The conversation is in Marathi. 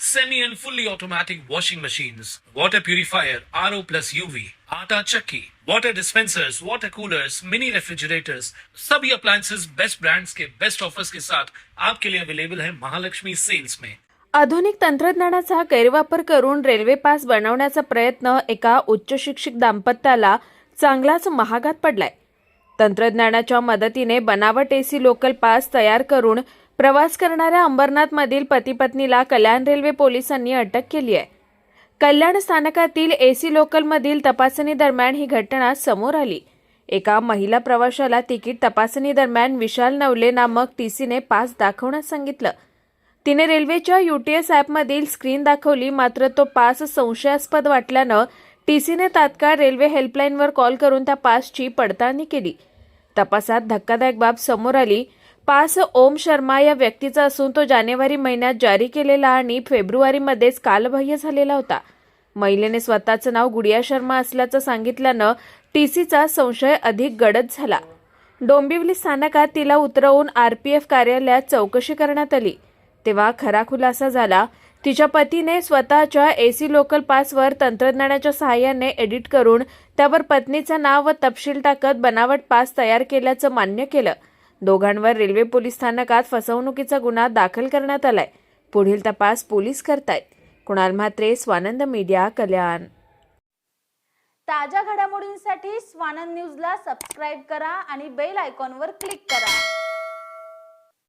semi and fully automatic washing machines, water purifier, RO plus UV, आटा चक्की, water dispensers, water coolers, mini refrigerators, सभी appliances बेस्ट brands के बेस्ट offers के साथ आपके लिए अवेलेबल है महालक्ष्मी सेल्स में आधुनिक तंत्रज्ञानाचा गैरवापर करून रेल्वे पास बनवण्याचा प्रयत्न एका उच्च शिक्षित दाम्पत्याला चांगलाच महागात पडलाय. तंत्रज्ञानाच्या मदतीने बनावट एसी लोकल पास तयार करून प्रवास करणाऱ्या अंबरनाथमधील पती पत्नीला कल्याण रेल्वे पोलिसांनी अटक केली आहे. कल्याण स्थानकातील एसी लोकलमधील तपासणी दरम्यान ही घटना समोर आली. एका महिला प्रवाशाला तिकीट तपासणी दरम्यान विशाल नवले नामक टीसीने पास दाखवण्यास सांगितलं. तिने रेल्वेच्या युटीएस ॲपमधील स्क्रीन दाखवली मात्र तो पास संशयास्पद वाटल्यानं टीसीने तात्काळ रेल्वे हेल्पलाईनवर कॉल करून त्या पासची पडताळणी केली. तपासात धक्कादायक बाब समोर आली. पास ओम शर्मा या व्यक्तीचा असून तो जानेवारी महिन्यात जारी केलेला आणि फेब्रुवारीमध्येच कालबाह्य झालेला होता. महिलेने स्वतःचं नाव गुडिया शर्मा असल्याचं सांगितल्यानं टीसीचा संशय अधिक गडद झाला. डोंबिवली स्थानकात तिला उतरवून आरपीएफ कार्यालयात चौकशी करण्यात आली. तेव्हा खरा खुलासा झाला तिच्या पतीने स्वतःच्या एसी लोकल पासवर तंत्रज्ञानाच्या सहाय्याने एडिट करून त्यावर पत्नीचं नाव व तपशील टाकत बनावट पास तयार केल्याचं मान्य केलं. दोघांवर रेल्वे पोलीस स्थानकात फसवणुकीचा गुन्हा दाखल करण्यात आलाय. पुढील तपास पोलीस करतायत. कुणाल म्हात्रे स्वानंद मीडिया कल्याण. ताज्या घडामोडींसाठी स्वानंद न्यूजला सबस्क्राईब करा आणि बेल आयकॉनवर क्लिक करा.